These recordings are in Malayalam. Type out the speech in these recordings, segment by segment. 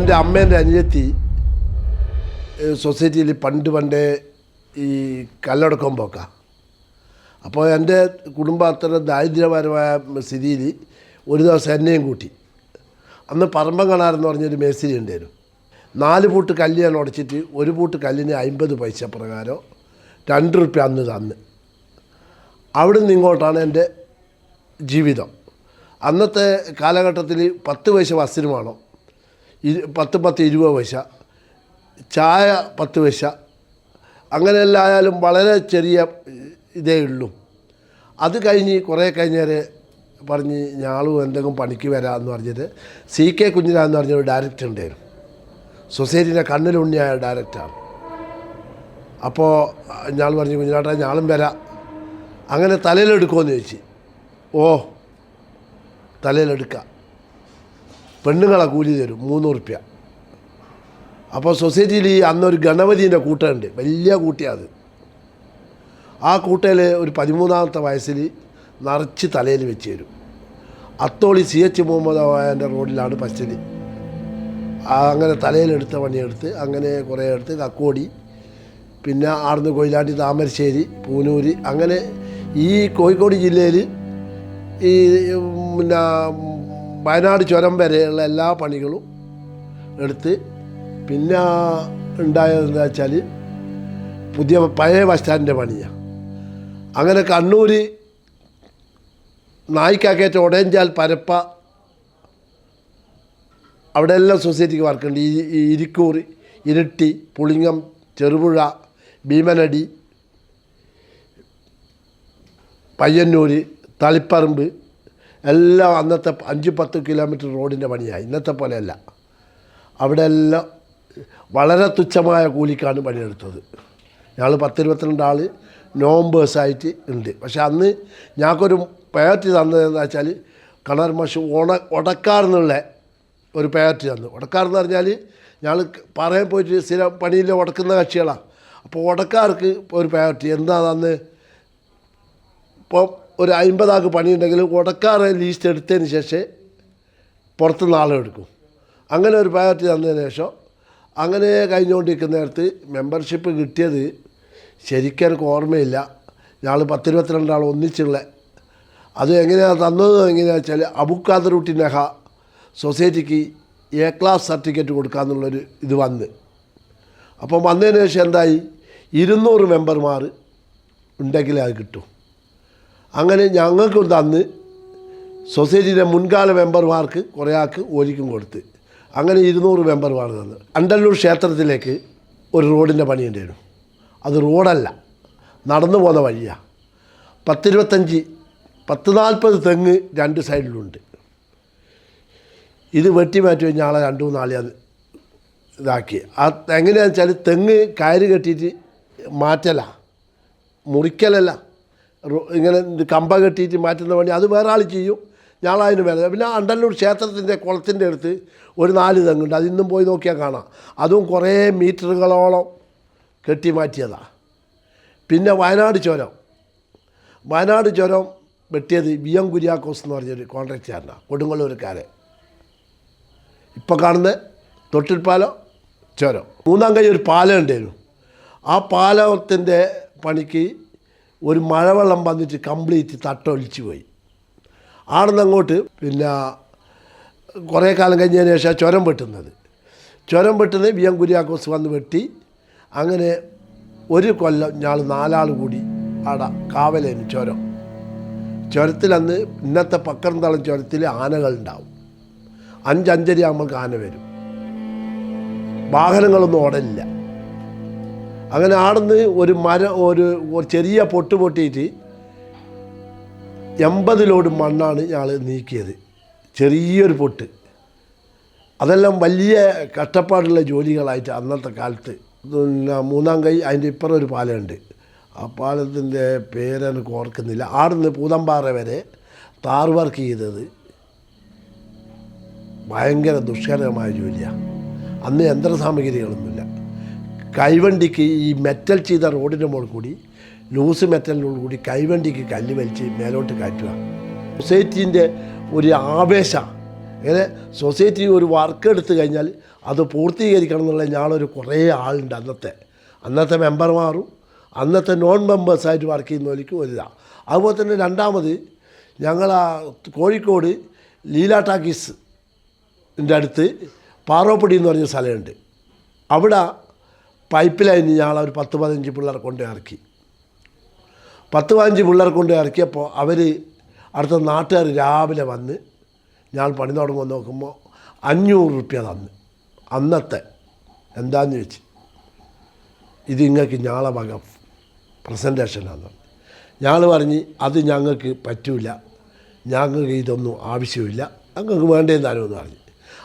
എന്റെ അമ്മേന്റെ അനിയത്തി സൊസൈറ്റിയിൽ പണ്ട് പണ്ടേ ഈ കല്ലടക്കം പോക്കാം. അപ്പോൾ എന്റെ കുടുംബം അത്ര ദാരിദ്ര്യപരമായ സ്ഥിതിയിൽ ഒരു ദിവസം എന്നെയും കൂട്ടി. അന്ന് പറമ്പങ്കണാരെന്ന് പറഞ്ഞൊരു മേസ്തിരി ഉണ്ടായിരുന്നു. നാല് പൂട്ട് കല്ല് ഞാൻ ഉടച്ചിട്ട് ഒരു പൂട്ട് കല്ലിന് അമ്പത് പൈസ പ്രകാരം രണ്ട് റുപ്യ അന്ന് തന്ന്. അവിടെ നിന്ന് ഇങ്ങോട്ടാണ് എന്റെ ജീവിതം. അന്നത്തെ കാലഘട്ടത്തിൽ പത്ത് പൈസ വസ്ത്രമാണോ പത്ത് പത്ത് ഇരുപത് പൈസ. ചായ പത്ത് പൈസ. അങ്ങനെയെല്ലാം ആയാലും വളരെ ചെറിയ ഇതേ ഉള്ളൂ. അത് കഴിഞ്ഞ് കുറേ കഴിഞ്ഞേരെ പറഞ്ഞ് ഞാളും എന്തെങ്കിലും പണിക്ക് വരാമെന്ന് പറഞ്ഞിട്ട് സി കെ കുഞ്ഞിരാന്ന് പറഞ്ഞൊരു ഡയറക്ടർ ഉണ്ടായിരുന്നു. സൊസൈറ്റിന്റെ കണ്ണിലുണ്ണിയായ ഡയറക്ടറാണ് അപ്പോൾ ഞാൾ പറഞ്ഞു കുഞ്ഞിനാട്ടാ ഞാളും വരാം. അങ്ങനെ തലയിലെടുക്കുമെന്ന് ചോദിച്ചു. ഓ തലയിലെടുക്കാം പെണ്ണുങ്ങളെ കൂലി തരും മൂന്നൂറ് റുപ്യ അപ്പോൾ സൊസൈറ്റിയിൽ ഈ അന്നൊരു ഗണപതിന്റെ കൂട്ടമുണ്ട്. വലിയ കൂട്ടിയത് ആ കൂട്ടയിൽ ഒരു പതിമൂന്നാമത്തെ വയസ്സിൽ നിറച്ച് തലയിൽ വെച്ച് തരും. അത്തോളി സി എച്ച് മുഹമ്മദ് എന്റെ റോഡിലാണ് ഫസ്റ്റിൽ അങ്ങനെ തലയിലെടുത്ത പണിയെടുത്ത് അങ്ങനെ കുറേ എടുത്ത് കക്കോടി പിന്നെ ആടുന്ന് കൊയിലാണ്ടി താമരശ്ശേരി പൂനൂര് അങ്ങനെ ഈ കോഴിക്കോട് ജില്ലയിൽ ഈ പിന്നെ വയനാട് ചുരം വരെയുള്ള എല്ലാ പണികളും എടുത്ത് പിന്നെ ഉണ്ടായത് എന്താ വെച്ചാൽ പുതിയ പഴയ ബസ് സ്റ്റാൻഡിന്റെ പണിയാണ് അങ്ങനെ കണ്ണൂർ നായിക്കാക്കേറ്റ ഒടയഞ്ചാൽ പരപ്പ അവിടെ എല്ലാം സൊസൈറ്റിക്ക് വർക്കുണ്ട് ഇരിക്കൂർ ഇരിട്ടി പുളിങ്ങം ചെറുപുഴ ഭീമനടി പയ്യന്നൂർ തളിപ്പറമ്പ് എല്ലാം അന്നത്തെ അഞ്ച് പത്ത് കിലോമീറ്റർ റോഡിന്റെ പണിയാണ് ഇന്നത്തെ പോലെയല്ല. അവിടെ എല്ലാം വളരെ തുച്ഛമായ കൂലിക്കാണ് പണിയെടുത്തത്. ഞങ്ങൾ പത്തിരുപത്തിരണ്ട് ആൾ നോമ്പേഴ്സായിട്ട് ഉണ്ട്. പക്ഷെ അന്ന് ഞങ്ങൾക്കൊരു പേറ്റി തന്നതെന്ന് വെച്ചാൽ കണർ മഷ് ഉണ ഉടക്കാർന്നുള്ള ഒരു പേറ്റി തന്നു. ഉടക്കാർന്ന് പറഞ്ഞാൽ ഞങ്ങൾ പറയാൻ പോയിട്ട് സ്ഥിരം പണിയിൽ ഉടക്കുന്ന കക്ഷികളാണ് അപ്പോൾ ഉടക്കാർക്ക് ഒരു പേറ്റി എന്താ തന്ന്? ഇപ്പോൾ ഒരു അമ്പതാൾക്ക് പണിയുണ്ടെങ്കിൽ ഉടക്കാറ് ലീസ്റ്റ് എടുത്തതിന് ശേഷം പുറത്തുനിന്ന് ആളെടുക്കും അങ്ങനെ ഒരു പ്രയോറിറ്റി തന്നതിന് ശേഷം അങ്ങനെ കഴിഞ്ഞുകൊണ്ടിരിക്കുന്ന നേരത്ത് മെമ്പർഷിപ്പ് കിട്ടിയത് ശരിക്കും എനിക്ക് ഓർമ്മയില്ല. ഞങ്ങൾ പത്തിരുപത്തിരണ്ടാൾ ഒന്നിച്ചുള്ള അത് എങ്ങനെയാണ് തന്നത് എങ്ങനെയാണെന്ന് വെച്ചാൽ അബുക്കാദറുട്ടി നെഹ സൊസൈറ്റിക്ക് എ ക്ലാസ് സർട്ടിഫിക്കറ്റ് കൊടുക്കാമെന്നുള്ളൊരു ഇത് വന്ന്. അപ്പം വന്നതിന് ശേഷം എന്തായി? ഇരുന്നൂറ് മെമ്പർമാർ ഉണ്ടെങ്കിലേ അത് കിട്ടും. അങ്ങനെ ഞങ്ങൾക്ക് തന്ന് സൊസൈറ്റിയിലെ മുൻകാല മെമ്പർമാർക്ക് കുറേ ആൾക്ക് ഓലിക്കും കൊടുത്ത്. അങ്ങനെ ഇരുന്നൂറ് മെമ്പർമാർ തന്നു. അണ്ടല്ലൂർ ക്ഷേത്രത്തിലേക്ക് ഒരു റോഡിന്റെ പണി ഉണ്ടായിരുന്നു അത് റോഡല്ല. നടന്നു പോകുന്ന വഴിയാണ് പത്തിരുപത്തഞ്ച് പത്ത് നാൽപ്പത് തെങ്ങ് രണ്ട് സൈഡിലുണ്ട്. ഇത് വെട്ടി മാറ്റി കഴിഞ്ഞാൽ ആളെ രണ്ടു മൂന്നാളെ അത് ഇതാക്കി. ആ എങ്ങനെയാണെന്ന് വെച്ചാൽ തെങ്ങ് കയറ് കെട്ടിയിട്ട് മാറ്റല. മുറിക്കലല്ല. ഇങ്ങനെ കമ്പ കെട്ടിയിട്ട് മാറ്റുന്ന പണി അത് വേറെ ആൾ ചെയ്യും. ഞാളതിന് വേറെ. പിന്നെ അണ്ടല്ലൂർ ക്ഷേത്രത്തിന്റെ കുളത്തിന്റെ അടുത്ത് ഒരു നാല് തെങ്ങുണ്ട്. അതിന്നും പോയി നോക്കിയാൽ കാണാം. അതും കുറേ മീറ്ററുകളോളം കെട്ടി മാറ്റിയതാണ് പിന്നെ വയനാട് ചുരം. വയനാട് ചുരം വെട്ടിയത് വി എം കുര്യാക്കോസ് എന്ന് പറഞ്ഞൊരു കോൺട്രാക്റ്റുകാരനാണ് കൊടുങ്ങല്ലൂർക്കാരൻ ഇപ്പോൾ കാണുന്ന തൊട്ടിൽപ്പാലം ചുരം. മൂന്നാം കൈ ഒരു പാലം ഉണ്ടായിരുന്നു ആ പാലത്തിന്റെ പണിക്ക് ഒരു മഴവെള്ളം വന്നിട്ട് കംപ്ലീറ്റ് തട്ടൊലിച്ചു പോയി. ആടുന്ന് അങ്ങോട്ട് പിന്നെ കുറേ കാലം കഴിഞ്ഞതിന് ശേഷം ചുരം വെട്ടുന്നത്. ചുരം വെട്ടുന്നത് വി എം കുര്യാക്കോസ് വന്ന് വെട്ടി. അങ്ങനെ ഒരു കൊല്ലം ഞങ്ങൾ നാലാൾ കൂടി ആട കാവലേനു ചുരം. ചുരത്തിലന്ന് ഇന്നത്തെ പക്കർന്തളം ചുരത്തിൽ ആനകളുണ്ടാവും അഞ്ചഞ്ചരി ആകുമ്പോൾ ആന വരും. വാഹനങ്ങളൊന്നും ഓടലില്ല. അങ്ങനെ ആടുന്ന് ഒരു മരം ഒരു ചെറിയ പൊട്ട് പൊട്ടിയിട്ട് എൺപത് ലോഡ് മണ്ണാണ് ഞങ്ങൾ നീക്കിയത്. ചെറിയൊരു പൊട്ട്. അതെല്ലാം വലിയ കഷ്ടപ്പാടുള്ള ജോലികളായിട്ട് അന്നത്തെ കാലത്ത്. പിന്നെ മൂന്നാം കൈ അതിന്റെ ഇപ്പുറം ഒരു പാലമുണ്ട്. ആ പാലത്തിന്റെ പേരെനിക്ക് ഓർക്കുന്നില്ല. ആടുന്ന് പൂതമ്പാറ വരെ താർ വർക്ക് ചെയ്തത് ഭയങ്കര ദുഷ്കരമായ ജോലിയാണ് അന്ന് യന്ത്ര സാമഗ്രികളൊന്നുമില്ല കൈവണ്ടിക്ക് ഈ മെറ്റൽ ചെയ്ത റോഡിന്റെ മുകളിൽ കൂടി ലൂസ് മെറ്റലിനോട് കൂടി കൈവണ്ടിക്ക് കല്ല് വലിച്ച് മേലോട്ട് കയറ്റുക. സൊസൈറ്റീന്റെ ഒരു ആവേശ അങ്ങനെ സൊസൈറ്റി ഒരു വർക്ക് എടുത്തു കഴിഞ്ഞാൽ അത് പൂർത്തീകരിക്കണം എന്നുള്ള ഞാനൊരു കുറേ ആളുണ്ട് അന്നത്തെ. അന്നത്തെ മെമ്പർമാറും അന്നത്തെ നോൺ മെമ്പേഴ്സായിട്ട് വർക്ക് ചെയ്യുന്നവർക്ക് ഒരിതാണ് അതുപോലെ തന്നെ രണ്ടാമത് ഞങ്ങൾ ആ കോഴിക്കോട് ലീല ടാക്കീസിന്റെ അടുത്ത് പാറോപ്പടി എന്ന് പറഞ്ഞ സ്ഥലമുണ്ട്. അവിടെ പൈപ്പ് ലൈനിൽ ഞങ്ങൾ ഒരു പത്ത് പതിനഞ്ച് പിള്ളേർ കൊണ്ട് ഇറക്കി. പത്ത് പതിനഞ്ച് പിള്ളേർ കൊണ്ട് ഇറക്കിയപ്പോൾ അവർ അടുത്ത നാട്ടുകാർ രാവിലെ വന്ന് ഞാൻ പണി തുടങ്ങുമ്പോൾ നോക്കുമ്പോൾ അഞ്ഞൂറ് റുപ്യ തന്ന്. അന്നത്തെ എന്താന്ന് ചോദിച്ച്. ഇത് ഇങ്ങൾക്ക് ഞാളെ വക പ്രസന്റേഷനാണ് ഞങ്ങൾ പറഞ്ഞ്. അത് ഞങ്ങൾക്ക് പറ്റൂല. ഞങ്ങൾക്ക് ഇതൊന്നും ആവശ്യമില്ല. ഞങ്ങൾക്ക് വേണ്ടതെന്നാലും എന്ന് പറഞ്ഞു.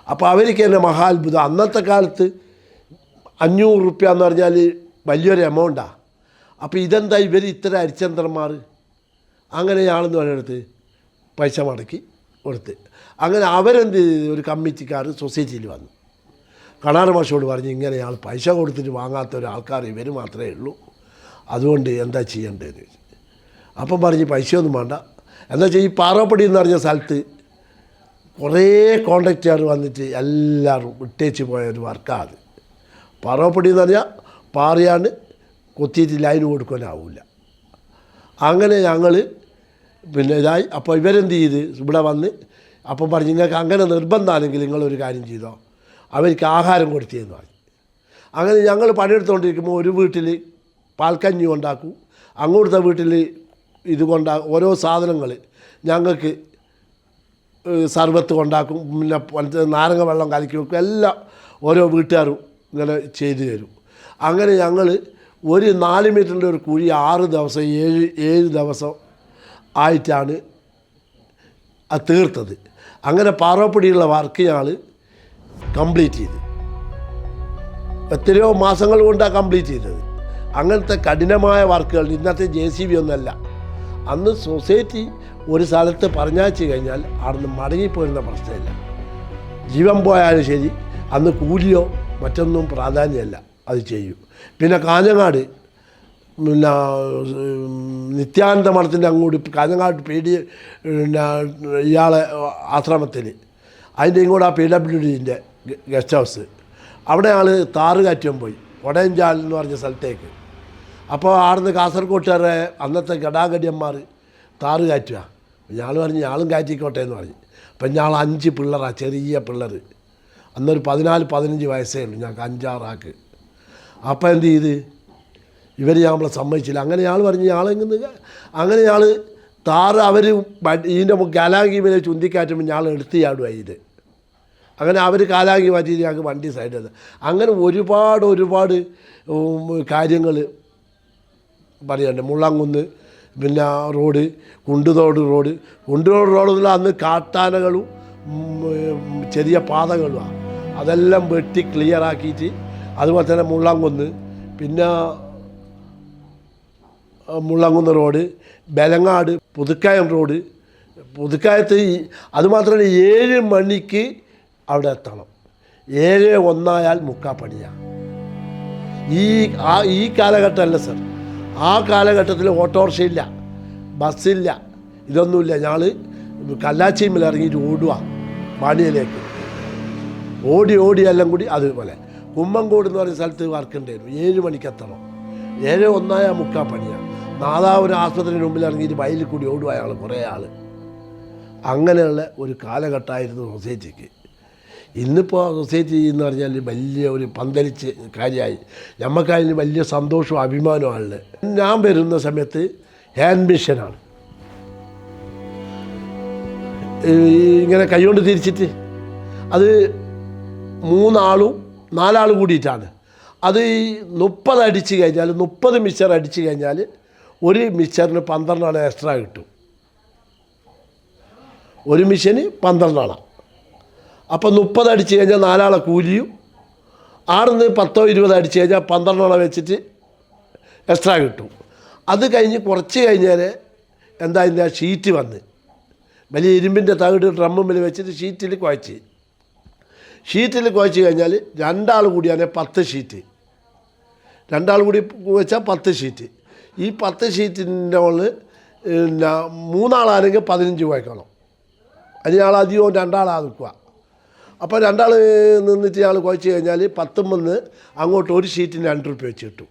അപ്പോൾ അവർക്ക് തന്നെ മഹാത്ഭുതം. അന്നത്തെ കാലത്ത് അഞ്ഞൂറ് റുപ്യ എന്ന് പറഞ്ഞാൽ വലിയൊരു എമൗണ്ടാണ് അപ്പോൾ ഇതെന്താ ഇവർ ഇത്ര അരിച്ചന്ത്രന്മാർ അങ്ങനെ ഞാളെന്ന് പറയുന്നത് പൈസ മടക്കി കൊടുത്ത്. അങ്ങനെ അവരെന്ത് ഒരു കമ്മിറ്റിക്കാർ സൊസൈറ്റിയിൽ വന്നു. കണാറ് മാഷോട് പറഞ്ഞ് ഇങ്ങനെ ആൾ പൈസ കൊടുത്തിട്ട് വാങ്ങാത്ത ഒരാൾക്കാർ ഇവർ മാത്രമേ ഉള്ളൂ. അതുകൊണ്ട് എന്താ ചെയ്യേണ്ടതെന്ന് ചോദിച്ചു അപ്പം പറഞ്ഞ് പൈസയൊന്നും വേണ്ട. എന്താ വെച്ചാൽ ഈ പാറപ്പടി എന്ന് പറഞ്ഞ സ്ഥലത്ത് കുറേ കോണ്ടാക്റ്റുകാർ വന്നിട്ട് എല്ലാവരും വിട്ടേച്ച് പോയ ഒരു വർക്കാണ് അത്. പാറപ്പടി എന്ന് പറഞ്ഞാൽ പാറിയാണ് കൊത്തിയിട്ട് ലൈന് കൊടുക്കാനാവില്ല അങ്ങനെ ഞങ്ങൾ പിന്നെ ഇതായി. അപ്പോൾ ഇവരെന്ത് ചെയ്ത് ഇവിടെ വന്ന് അപ്പം പറഞ്ഞു നിങ്ങൾക്ക് അങ്ങനെ നിർബന്ധമാണെങ്കിൽ നിങ്ങളൊരു കാര്യം ചെയ്തോ. അവർക്ക് ആഹാരം കൊടുത്തിയെന്ന് പറഞ്ഞു. അങ്ങനെ ഞങ്ങൾ പണിയെടുത്തുകൊണ്ടിരിക്കുമ്പോൾ ഒരു വീട്ടിൽ പാൽക്കഞ്ഞി ഉണ്ടാക്കും അങ്ങോട്ടത്തെ വീട്ടിൽ ഇത് കൊണ്ടാ ഓരോ സാധനങ്ങൾ ഞങ്ങൾക്ക് സർവത്ത് കൊണ്ടാക്കും. പിന്നെ നാരങ്ങ വെള്ളം കലക്കി വെക്കും. എല്ലാം ഓരോ വീട്ടുകാരും ഇങ്ങനെ ചെയ്തു തരും. അങ്ങനെ ഞങ്ങൾ ഒരു നാല് മീറ്ററിന്റെ ഒരു കുഴി ആറ് ദിവസം ഏഴ് ഏഴ് ദിവസം ആയിട്ടാണ് അത് തീർത്തത്. അങ്ങനെ പാറപ്പടിയുള്ള വർക്ക് ഞങ്ങൾ കംപ്ലീറ്റ് ചെയ്തു. എത്രയോ മാസങ്ങൾ കൊണ്ടാണ് കംപ്ലീറ്റ് ചെയ്തത്. അങ്ങനത്തെ കഠിനമായ വർക്കുകൾ ഇന്നത്തെ ജെ സി ബി ഒന്നല്ല. അന്ന് സൊസൈറ്റി ഒരു സ്ഥലത്ത് പറഞ്ഞയച്ച് കഴിഞ്ഞാൽ അവിടുന്ന് മടങ്ങിപ്പോരുന്ന പ്രശ്നമില്ല. ജീവൻ പോയാലും ശരി അന്ന് കൂലിയോ മറ്റൊന്നും പ്രാധാന്യമല്ല. അത് ചെയ്യും. പിന്നെ കാഞ്ഞങ്ങാട് പിന്നെ നിത്യാനന്ദ മഠത്തിന്റെ അങ്ങോട്ട് കാഞ്ഞങ്ങാട് ഡി പിന്നെ ഇയാളെ ആശ്രമത്തിൽ. അതിന്റെ ഇങ്ങോട്ട് ആ പി ഡബ്ല്യു ഡിന്റെ ഗസ്റ്റ് ഹൗസ്. അവിടെ ആൾ താറ് കയറ്റം പോയി. ഒടയഞ്ചാൽ എന്ന് പറഞ്ഞ സ്ഥലത്തേക്ക്. അപ്പോൾ ആടുന്ന് കാസർഗോട്ടുകാരെ അന്നത്തെ ഗടാഗടിയന്മാർ താറ് കയറ്റുക. ഞാൾ പറഞ്ഞ് ഞാളും കയറ്റിക്കോട്ടെ എന്ന് പറഞ്ഞു. അപ്പം ഞാൾ അഞ്ച് പിള്ളറാണ് ചെറിയ പിള്ളർ. അന്നൊരു പതിനാല് പതിനഞ്ച് വയസ്സേ ഉള്ളൂ ഞങ്ങൾക്ക് അഞ്ചാറാക്ക് അപ്പം എന്ത് ചെയ്ത്? ഇവർ നമ്മളെ സമ്മതിച്ചില്ല. അങ്ങനെ ഞങ്ങൾ പറഞ്ഞ് ഞാളെങ്ങനെ അങ്ങനെ ഞാൾ താറ് അവർ ഇതിന്റെ കാലാങ്കി വരെ ചുന്തിക്കാറ്റുമ്പോൾ ഞാൾ എടുത്ത് ചാടുക ഇത്. അങ്ങനെ അവർ കാലാങ്കി മാറ്റി ഞങ്ങൾക്ക് വണ്ടി സൈഡിൽ അങ്ങനെ ഒരുപാട് ഒരുപാട് കാര്യങ്ങൾ പറയാനുണ്ട്. മുള്ളാങ്കുന്ന് പിന്നെ റോഡ് കുണ്ടുതോട് റോഡ്. കുണ്ടുതോട് റോഡെന്നുള്ള അന്ന് കാട്ടാനകളും ചെറിയ പാതകളുമാണ് അതെല്ലാം വെട്ടി ക്ലിയർ ആക്കിയിട്ട് അതുപോലെ തന്നെ മുള്ളാങ്കുന്ന് പിന്നെ മുള്ളാങ്കുന്ന് റോഡ് ബലങ്ങാട് പുതുക്കായം റോഡ്. പുതുക്കായത്ത് അതുമാത്രമല്ല ഏഴ് മണിക്ക് അവിടെ എത്തണം. ഏഴ് ഒന്നായാൽ മുക്കാപ്പണിയാണ് ഈ ആ ഈ കാലഘട്ടമല്ല സർ. ആ കാലഘട്ടത്തിൽ ഓട്ടോറിക്ഷയില്ല ബസ്സില്ല ഇതൊന്നുമില്ല. ഞങ്ങൾ കല്ലാച്ചിമ്മിൽ ഇറങ്ങിയിട്ട് ഓടുക വാണിയയിലേക്ക് ഓടി ഓടി എല്ലാം കൂടി അതുപോലെ. കുമ്മങ്കോട് എന്ന് പറയുന്ന സ്ഥലത്ത് വർക്ക് ഏഴ് മണിക്ക് എത്തണം. ഏഴ് ഒന്നായ മുക്കാ പണിയാണ് ഒരു ആസ്പത്രിയുടെ മുമ്പിൽ ഇറങ്ങിയിട്ട് വയലിൽ കൂടി ഓടുക അയാൾ കുറേ ആൾ അങ്ങനെയുള്ള ഒരു കാലഘട്ടമായിരുന്നു സൊസൈറ്റിക്ക്. ഇന്നിപ്പോൾ സൊസൈറ്റി എന്ന് പറഞ്ഞാൽ വലിയ ഒരു പന്തലിച്ച് കാര്യമായി. നമുക്കതിന് വലിയ സന്തോഷവും അഭിമാനവുമാണ് ഞാൻ വരുന്ന സമയത്ത് ഹാൻഡ് മിഷനാണ് ഇങ്ങനെ കൈകൊണ്ട് തിരിച്ചിട്ട് അത് മൂന്നാളും നാലാളും കൂടിയിട്ടാണ്. അത് ഈ മുപ്പത് അടിച്ച് കഴിഞ്ഞാൽ മുപ്പത് മിക്സർ അടിച്ച് കഴിഞ്ഞാൽ ഒരു മിക്സറിന് പന്ത്രണ്ടാണ് എക്സ്ട്രാ കിട്ടും. ഒരു മിഷന് പന്ത്രണ്ടാണ് അപ്പോൾ മുപ്പത് അടിച്ച് കഴിഞ്ഞാൽ നാലാളെ കൂലിയും ആറിന്ന് പത്തോ ഇരുപതോ അടിച്ച് കഴിഞ്ഞാൽ പന്ത്രണ്ടാളെ വെച്ചിട്ട് എക്സ്ട്രാ കിട്ടും. അത് കഴിഞ്ഞ് കുറച്ച് കഴിഞ്ഞാൽ എന്താ ഇതിന്റെ ഷീറ്റ് വന്ന്. വലിയ ഇരുമ്പിന്റെ തകിട് ഡ്രമ്മിൽ വെച്ചിട്ട് ഷീറ്റിൽ കുഴച്ച്. ഷീറ്റിൽ കുഴച്ച് കഴിഞ്ഞാൽ രണ്ടാൾ കൂടിയാണ് പത്ത് ഷീറ്റ്. രണ്ടാൾ കൂടി വെച്ചാൽ പത്ത് ഷീറ്റ്. ഈ പത്ത് ഷീറ്റിന്റെ ഉള്ളിൽ പിന്നെ മൂന്നാളാണെങ്കിൽ പതിനഞ്ച് കുഴക്കണം. അതിനാൾ അധികവും രണ്ടാളാ നിൽക്കുക. അപ്പോൾ രണ്ടാൾ നിന്നിട്ട് ഞങ്ങൾ കുഴച്ച് കഴിഞ്ഞാൽ പത്തും വന്ന് അങ്ങോട്ട് ഒരു ഷീറ്റിന് രണ്ട് റുപ്യ വെച്ച് കിട്ടും.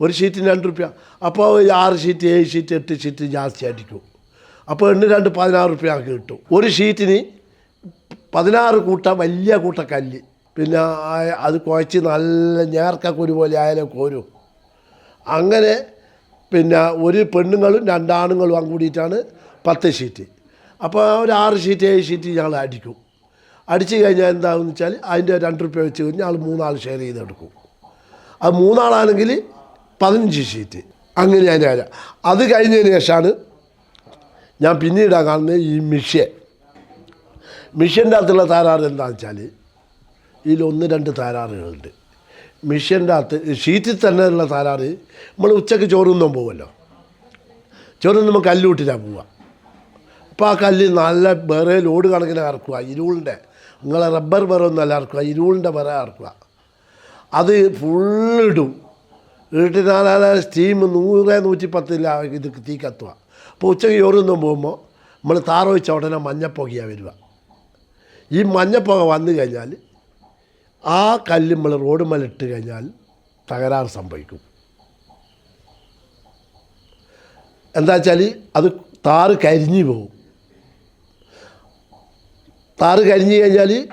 ഒരു ഷീറ്റിന് രണ്ട് റുപ്യ. അപ്പോൾ ആറ് ഷീറ്റ് ഏഴ് ഷീറ്റ് എട്ട് ഷീറ്റ് ജാസ്തി അടിക്കും അപ്പോൾ എണ്ണ രണ്ട് പതിനാറ് റുപ്യ കിട്ടും. ഒരു ഷീറ്റിന് പതിനാറ് കൂട്ട വലിയ കൂട്ട കല്ല് പിന്നെ അത് കുഴച്ച് നല്ല നേർക്ക കുരു പോലെ ആയാലും കോരും. അങ്ങനെ പിന്നെ ഒരു പെണ്ണുങ്ങളും രണ്ടാണുങ്ങളും അങ്ങ് കൂടിയിട്ടാണ് പത്ത് ഷീറ്റ്. അപ്പോൾ ഒരു ആറ് ഷീറ്റ് ഏഴ് ഷീറ്റ് ഞങ്ങൾ അടിക്കും. അടിച്ചു കഴിഞ്ഞാൽ എന്താണെന്ന് വെച്ചാൽ അതിന്റെ രണ്ട് റുപ്യ വെച്ച് കഴിഞ്ഞാൽ ആൾ മൂന്നാൾ ഷെയർ ചെയ്തെടുക്കും. അത് മൂന്നാളാണെങ്കിൽ പതിനഞ്ച് ഷീറ്റ്. അങ്ങനെ ഞാൻ അത് കഴിഞ്ഞതിന് ശേഷമാണ് ഞാൻ പിന്നീട് കാണുന്നത് ഈ മിഷ്യൻ മിഷ്യന്റെ അകത്തുള്ള താരാറ് എന്താണെന്ന് വെച്ചാൽ ഇതിൽ ഒന്ന് രണ്ട് താരാറുകളുണ്ട് മിഷ്യന്റെ അകത്ത് ഷീറ്റിൽ തന്നെ ഉള്ള താരാറ് നമ്മൾ ഉച്ചയ്ക്ക് ചോറുന്നും പോകുമല്ലോ ചോറുന്നുമ്പോൾ കല്ലൂട്ടിലാണ് പോവുക. അപ്പോൾ ആ കല്ല് നല്ല വേറെ ലോഡ് കണക്കിന് ഇറക്കുക ഇരുളിന്റെ നിങ്ങളെ റബ്ബർ വേറൊന്നല്ല ഇറക്കുക ഇരുളിന്റെ വേറെ ഇറക്കുക അത് ഫുള്ളിടും ഇട്ടിട്ടാൽ സ്റ്റീം നൂറ് നൂറ്റി പത്തില്ല ഇത് തീ കത്തുക. അപ്പോൾ ഉച്ചയ്ക്ക് ചോറുന്നും പോകുമ്പോൾ നമ്മൾ താറ വെച്ച ഉടനെ മഞ്ഞപ്പൊക്കിയാണ് വരിക. ഈ മഞ്ഞപ്പുക വന്നു കഴിഞ്ഞാൽ ആ കല്ല് നമ്മൾ റോഡ് മലിട്ട് കഴിഞ്ഞാൽ തകരാറ് സംഭവിക്കും. എന്താ വെച്ചാൽ അത് താറ് കരിഞ്ഞു പോകും. താറ് കരിഞ്ഞു കഴിഞ്ഞാൽ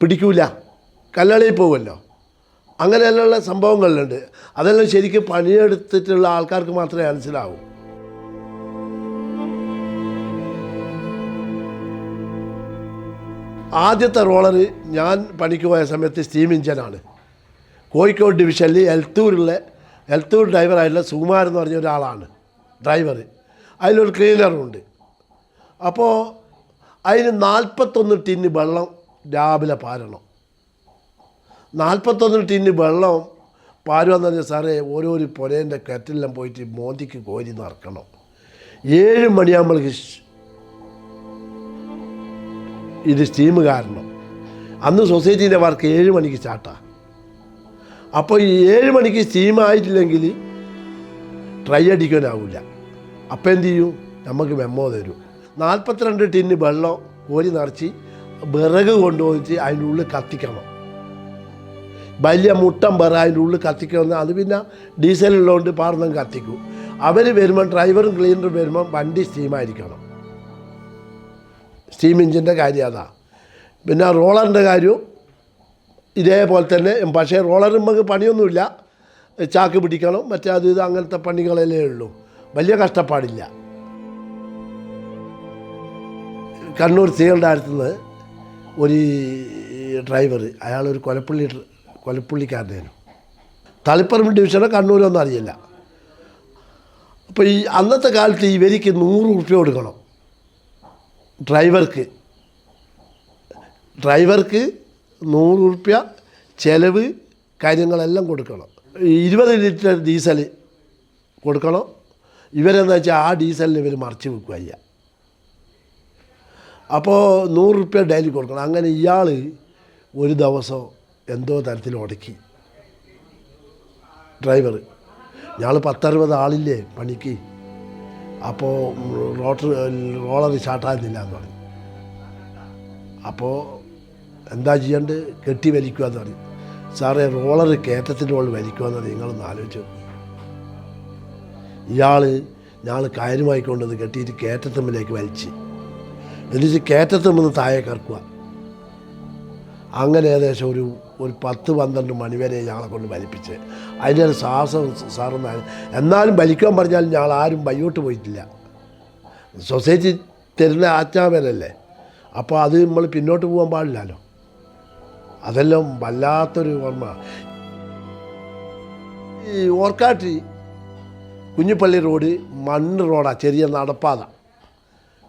പിടിക്കൂല. കല്ലളയിൽ പോകുമല്ലോ. അങ്ങനെയുള്ള സംഭവങ്ങളുണ്ട്. അതെല്ലാം ശരിക്കും പണിയെടുത്തിട്ടുള്ള ആൾക്കാർക്ക് മാത്രമേ മനസ്സിലാവൂ. ആദ്യത്തെ റോളർ ഞാൻ പണിക്ക് പോയ സമയത്ത് സ്റ്റീം എഞ്ചിനാണ് കോഴിക്കോട് ഡിവിഷനിൽ എൽത്തൂരുള്ള എൽത്തൂർ ഡ്രൈവറായിട്ടുള്ള സുകുമാരൻ എന്ന് പറഞ്ഞ ഒരാളാണ് ഡ്രൈവർ. അതിലൊരു ക്ലീനറുണ്ട് അപ്പോൾ അതിന് നാൽപ്പത്തൊന്ന് ടിന്ന് വെള്ളം രാവിലെ പാരണം. നാൽപ്പത്തൊന്ന് ടിന്ന് വെള്ളം പാരുമെന്ന് പറഞ്ഞാൽ സാറേ ഓരോരു പുരേന്റെ കെറ്റെല്ലാം പോയിട്ട് മോന്തിക്ക് കോരി നിറക്കണം. ഏഴ് മണിയാകുമ്പോഴേക്ക് ഇത് സ്റ്റീം കാരണം. അന്ന് സൊസൈറ്റീന്റെ വർക്ക് ഏഴ് മണിക്ക് സ്റ്റാർട്ടാണ് അപ്പോൾ ഈ ഏഴ് മണിക്ക് സ്റ്റീം ആയിട്ടില്ലെങ്കിൽ ട്രൈ അടിക്കാനാവില്ല അപ്പോൾ എന്ത് ചെയ്യും? നമുക്ക് മെമ്മോ തരും. നാൽപ്പത്തിരണ്ട് ടിന്ന് വെള്ളം കോരി നിറച്ച് വിറക് കൊണ്ടുപോയിച്ച് അതിന്റെ ഉള്ളിൽ കത്തിക്കണം. വലിയ മുട്ടം പറ അതിന്റെ ഉള്ളിൽ കത്തിക്കണം അത് പിന്നെ ഡീസലുള്ളതുകൊണ്ട് പാർന്നും കത്തിക്കും. അവർ വരുമ്പം ഡ്രൈവറും ക്ലീനറും വരുമ്പം വണ്ടി സ്റ്റീമായിരിക്കണം സ്റ്റീം എഞ്ചിന്റെ കാര്യം അതാ. പിന്നെ റോളറിന്റെ കാര്യവും ഇതേപോലെ തന്നെ. പക്ഷേ റോളർ നമുക്ക് പണിയൊന്നുമില്ല. ചാക്ക് പിടിക്കണം. മറ്റേ അത് ഇത് അങ്ങനത്തെ പണികളല്ലേ ഉള്ളൂ. വലിയ കഷ്ടപ്പാടില്ല. കണ്ണൂർ സീകളുടെ അടുത്തുനിന്ന് ഒരു ഡ്രൈവർ അയാളൊരു കൊലപ്പുള്ളി കൊലപ്പുള്ളിക്കാരനായിരുന്നു. തളിപ്പറമ്പ് ഡിവിഷനോ കണ്ണൂരൊന്നും അറിയില്ല. അപ്പോൾ ഈ അന്നത്തെ കാലത്ത് ഇവർക്ക് നൂറ് റുപ്യ കൊടുക്കണം. ഡ്രൈവർക്ക്. ഡ്രൈവർക്ക് നൂറ് റുപ്യ ചിലവ് കാര്യങ്ങളെല്ലാം കൊടുക്കണം. ഇരുപത് ലിറ്റർ ഡീസൽ കൊടുക്കണം. ഇവരെന്ന് വെച്ചാൽ ആ ഡീസലിന് ഇവർ മറിച്ച് വെക്കുക ചെയ്യുക അപ്പോൾ നൂറ് റുപ്യ ഡെയിലി കൊടുക്കണം. അങ്ങനെ ഇയാൾ ഒരു ദിവസം എന്തോ തരത്തിൽ ഉടക്കി ഡ്രൈവർ ഞങ്ങൾ പത്തറുപത് ആളില്ലേ പണിക്ക്? അപ്പോൾ റോട്ടർ റോളർ സ്റ്റാർട്ടാകുന്നില്ല എന്ന് പറഞ്ഞു. അപ്പോൾ എന്താ ചെയ്യേണ്ടത്? കെട്ടി വലിക്കുക എന്ന് പറഞ്ഞു. സാറേ റോളർ കയറ്റത്തിന്റെ ഉള്ളിൽ വലിക്കുക എന്ന് നിങ്ങളൊന്ന് ആലോചിച്ചു ഇയാൾ ഞാൾ കയറുമായി കൊണ്ടുവന്ന് കെട്ടിയിട്ട് കയറ്റത്തമ്മിലേക്ക് വലിച്ച്. എന്നിട്ട് കയറ്റത്തമ്മിന്ന് താഴെ കറക്കുക. അങ്ങനെ ഏകദേശം ഒരു ഒരു പത്ത് പന്ത്രണ്ട് മണിവരെ ഞങ്ങളെ കൊണ്ട് വലിപ്പിച്ച് അതിന്റെ ഒരു സാഹസം സാറൊന്നും എന്നാലും വലിക്കാൻ പറഞ്ഞാൽ ഞങ്ങൾ ആരും വയ്യോട്ട് പോയിട്ടില്ല. സൊസൈറ്റി തരുന്ന ആജ്ഞാപനല്ലേ അപ്പോൾ അത് നമ്മൾ പിന്നോട്ട് പോകാൻ പാടില്ലല്ലോ. അതെല്ലാം വല്ലാത്തൊരു ഓർമ്മ. ഈ ഓർക്കാട്ടി കുഞ്ഞിപ്പള്ളി റോഡ് മണ്ണ് റോഡാണ് ചെറിയ നടപ്പാത.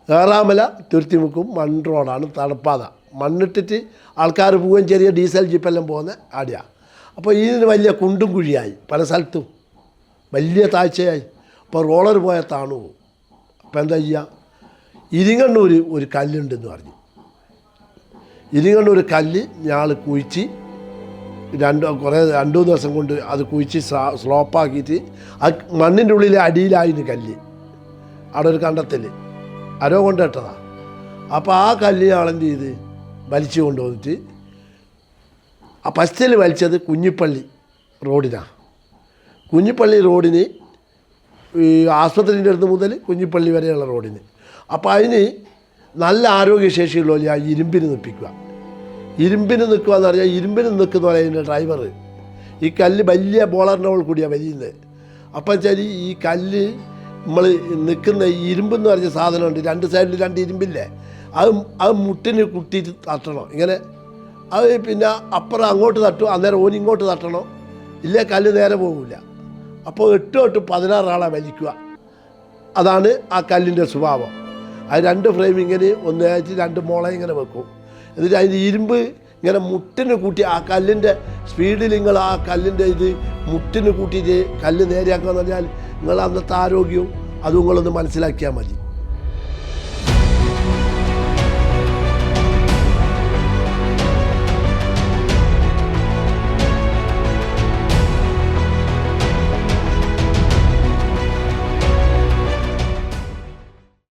ഏറാമല തുരുത്തിമുക്കും മൺ റോഡാണ് തടപ്പാത മണ്ണിട്ടിട്ട് ആൾക്കാർ പോവുകയും ചെറിയ ഡീസൽ ജീപ്പെല്ലാം പോകുന്ന ആടെയാണ് അപ്പോൾ ഇതിന് വലിയ കുണ്ടും കുഴിയായി പല സ്ഥലത്തും. വലിയ താഴ്ചയായി. അപ്പോൾ റോളർ പോയ താണു. അപ്പോൾ എന്താ ചെയ്യുക ഇരിങ്ങണ്ണൂർ ഒരു കല്ലുണ്ടെന്ന് പറഞ്ഞു. ഇരിങ്ങണ്ണൂർ കല്ല് ഞാൾ കുഴിച്ച് രണ്ട് കുറേ രണ്ടു ദിവസം കൊണ്ട് അത് കുഴിച്ച് സ്ലോപ്പാക്കിയിട്ട് ആ മണ്ണിന്റെ ഉള്ളിലെ അടിയിലായിരുന്നു കല്ല്. അവിടെ ഒരു കണ്ടത്തിൽ അരോ കൊണ്ടിട്ടതാണ് അപ്പോൾ ആ കല്ല് ആളെന്ത് ചെയ്ത്? വലിച്ചു കൊണ്ടുവന്നിട്ട് ആ ഫസ്റ്റിൽ വലിച്ചത് കുഞ്ഞിപ്പള്ളി റോഡിനാണ് കുഞ്ഞിപ്പള്ളി റോഡിന് ഈ ആസ്പത്രിന്റെ അടുത്ത് മുതൽ കുഞ്ഞിപ്പള്ളി വരെയുള്ള റോഡിന്. അപ്പോൾ അതിന് നല്ല ആരോഗ്യശേഷിയുള്ള ആ ഇരുമ്പിന് നിൽപ്പിക്കുക. ഇരുമ്പിന് നിൽക്കുക എന്ന് പറഞ്ഞാൽ ഇരുമ്പിന് നിൽക്കുന്ന അതിന്റെ ഡ്രൈവർ. ഈ കല്ല് വലിയ ബോളറിന്റെ മുകളിൽ കൂടിയാണ് വലിയുന്നത്. അപ്പം വെച്ചാൽ ഈ കല്ല് നമ്മൾ നിൽക്കുന്ന ഇരുമ്പെന്ന് പറഞ്ഞ സാധനമുണ്ട്. രണ്ട് സൈഡിൽ രണ്ട് ഇരുമ്പില്ലേ? അത് അത് മുട്ടിന് കുത്തിയിട്ട് തട്ടണം. ഇങ്ങനെ അത് പിന്നെ അപ്പുറം അങ്ങോട്ട് തട്ടും അന്നേരം ഓൻ ഇങ്ങോട്ട് തട്ടണം. ഇല്ലേ കല്ല് നേരെ പോകില്ല അപ്പോൾ എട്ട് തൊട്ട് പതിനാറാളെ വലിക്കുക. അതാണ് ആ കല്ലിന്റെ സ്വഭാവം. അത് രണ്ട് ഫ്രെയിം ഇങ്ങനെ ഒന്നേച്ച് രണ്ട് മുള ഇങ്ങനെ വെക്കും. എന്നിട്ട് അതിന്റെ ഇരുമ്പ് ഇങ്ങനെ മുട്ടിന് കൂട്ടി ആ കല്ലിന്റെ സ്പീഡിൽ നിങ്ങൾ ആ കല്ലിന്റെ ഇത് മുട്ടിന് കൂട്ടിയിട്ട് കല്ല് നേരെയാക്കുക എന്ന് പറഞ്ഞാൽ നിങ്ങൾ അന്നത്തെ ആരോഗ്യവും അതും നിങ്ങളൊന്ന് മനസ്സിലാക്കിയാൽ മതി.